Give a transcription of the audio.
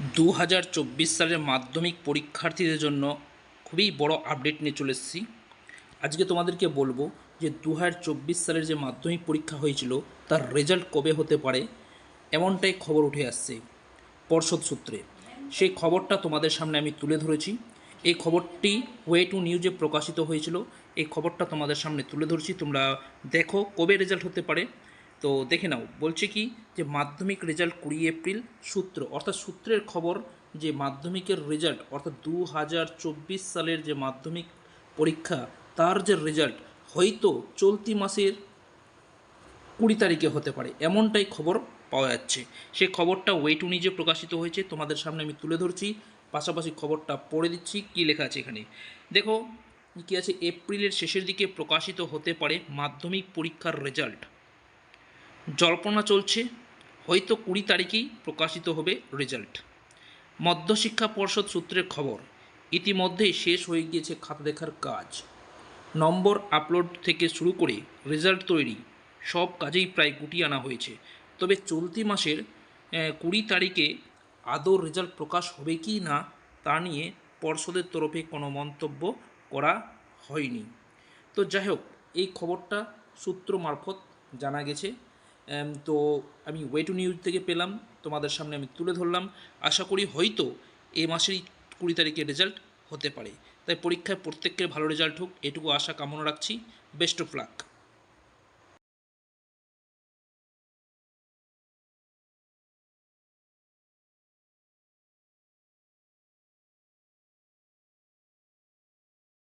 দু হাজার চব্বিশ সালের মাধ্যমিক পরীক্ষার্থীদের জন্য খুবই বড় আপডেট নিয়ে চলে এসেছি। আজকে তোমাদেরকে বলব যে দু হাজার চব্বিশ সালের যে মাধ্যমিক পরীক্ষা হয়েছিল, তার রেজাল্ট কবে হতে পারে, এমনটাই খবর উঠে আসছে পর্ষদ সূত্রে। সেই খবরটা তোমাদের সামনে আমি তুলে ধরেছি। এই খবরটি ওয়ে টু নিউজে প্রকাশিত হয়েছিল। এই খবরটা তোমাদের সামনে তুলে ধরছি। তোমরা দেখো কবে রেজাল্ট হতে পারে। তো দেখে নাও, বলছে কি যে মাধ্যমিক রেজাল্ট কুড়ি এপ্রিল সূত্র, অর্থাৎ সূত্রের খবর যে মাধ্যমিকের রেজাল্ট অর্থাৎ দু হাজার চব্বিশ সালের যে মাধ্যমিক পরীক্ষা, তার যে রেজাল্ট হয়তো চলতি মাসের কুড়ি তারিখে হতে পারে। এমনটাই খবর পাওয়া যাচ্ছে। সেই খবরটা ওয়ে টু নিজে প্রকাশিত হয়েছে। তোমাদের সামনে আমি তুলে ধরছি। পাশাপাশি খবরটা পড়ে দিচ্ছি। কী লেখা আছে এখানে? দেখো, কী আছে? এপ্রিলের শেষের দিকে প্রকাশিত হতে পারে মাধ্যমিক পরীক্ষার রেজাল্ট জল্পনা চলছে, হয়তো কুড়ি তারিখেই প্রকাশিত হবে রেজাল্ট মধ্যশিক্ষা পর্ষদ সূত্রের খবর, ইতিমধ্যেই শেষ হয়ে গিয়েছে খাতা দেখার কাজ। নম্বর আপলোড থেকে শুরু করে রেজাল্ট তৈরি, সব কাজেই প্রায় গুটিয়ে আনা হয়েছে। তবে চলতি মাসের কুড়ি তারিখে আদৌ রেজাল্ট প্রকাশ হবে কি না, তা নিয়ে পর্ষদের তরফে কোনো মন্তব্য করা হয়নি। তো যাই হোক, এই খবরটা সূত্র মারফত জানা গেছে। তো আমি ওয়ে টু নিউজ থেকে পেলাম, তোমাদের সামনে আমি তুলে ধরলাম। আশা করি হয়তো এ মাসেরই কুড়ি তারিখে রেজাল্ট হতে পারে। তাই পরীক্ষায় প্রত্যেকের ভালো রেজাল্ট হোক, এটুকু আশা, কামনা রাখছি। Best of luck